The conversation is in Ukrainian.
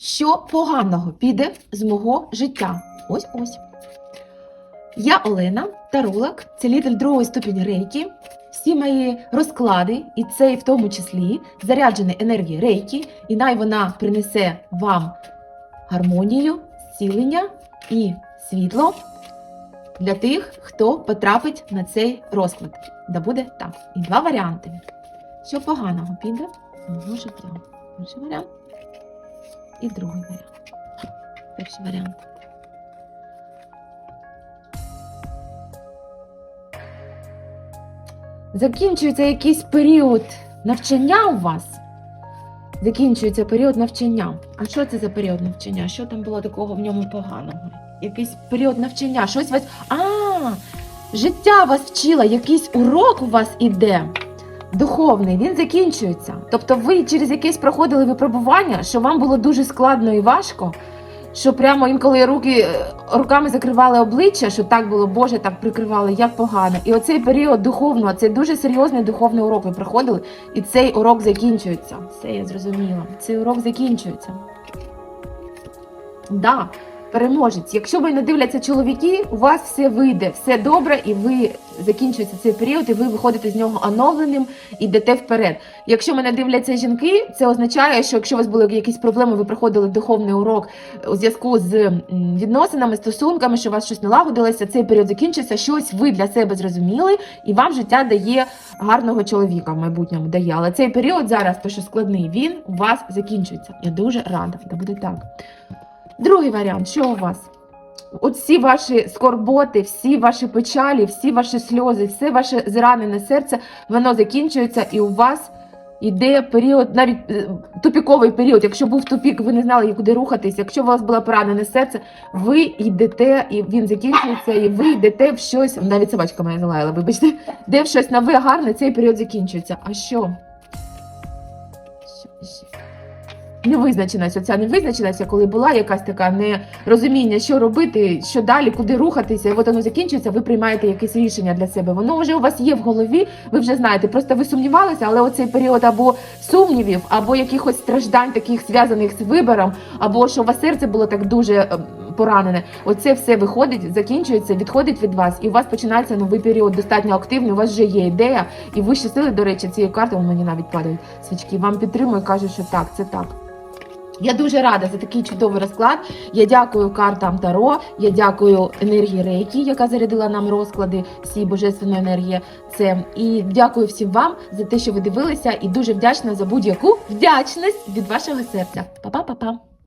Що поганого піде з мого життя? Ось ось. Я Олена, таролог, цілитель другої ступені рейки. Всі мої розклади, і цей в тому числі заряджений енергії рейки, і най вона принесе вам гармонію, зцілення і світло для тих, хто потрапить на цей розклад. Да буде так. І два варіанти. Що поганого піде з мого? Перший варіант і другий варіант. Перший варіант. Закінчується якийсь період навчання у вас. Закінчується період навчання. А що це за період навчання? Що там було такого в ньому поганого? Якийсь період навчання, щось вас. А, життя вас вчила, якийсь урок у вас іде. Духовний, він закінчується. Тобто ви через якесь проходили випробування, що вам було дуже складно і важко, що прямо інколи руки е, руками закривали обличчя, що так було, Боже, так прикривали, як погано. І оцей період духовного, це дуже серйозний духовний урок. Ви проходили, і цей урок закінчується. Все, я зрозуміла. Цей урок закінчується. Да, переможець. Якщо ви не дивляться чоловіки, у вас все вийде, все добре, і ви закінчується цей період, і ви виходите з нього оновленим і йдете вперед. Якщо мене дивляться жінки, це означає, що якщо у вас були якісь проблеми, ви проходили духовний урок у зв'язку з відносинами, стосунками, що у вас щось налагодилося, цей період закінчився, щось ви для себе зрозуміли, і вам життя дає гарного чоловіка в майбутньому дає. Але цей період зараз, то що складний, він у вас закінчується. Я дуже рада, да буде так. Другий варіант, що у вас? От всі ваші скорботи, всі ваші печалі, всі ваші сльози, все ваше зранене серце, воно закінчується, і у вас йде період, навіть е, тупіковий період. Якщо був тупік, ви не знали, куди рухатись. Якщо у вас було поранене серце, ви йдете, і він закінчується, і ви йдете в щось. Навіть собачка моя залаяла, вибачте, де в щось нове, гарне, цей період закінчується. А що? Що? Невизначеність, оця невизначеність, коли була якась така нерозуміння, що робити, що далі, куди рухатися, і от воно закінчується, ви приймаєте якесь рішення для себе. Воно вже у вас є в голові, ви вже знаєте. Просто ви сумнівалися, але оцей період або сумнівів, або якихось страждань, таких зв'язаних з вибором, або що у вас серце було так дуже е, поранене. Оце все виходить, закінчується, відходить від вас, і у вас починається новий період, достатньо активний. У вас вже є ідея, і вищі сили, до речі, цієї карти мені навіть падають свічки. Вам підтримують, кажуть, що так, це так. Я дуже рада за такий чудовий розклад. Я дякую картам Таро. Я дякую енергії Рейкі, яка зарядила нам розклади всі божественної енергії. Це і дякую всім вам за те, що ви дивилися, і дуже вдячна за будь-яку вдячність від вашого серця. Па-па-па-па!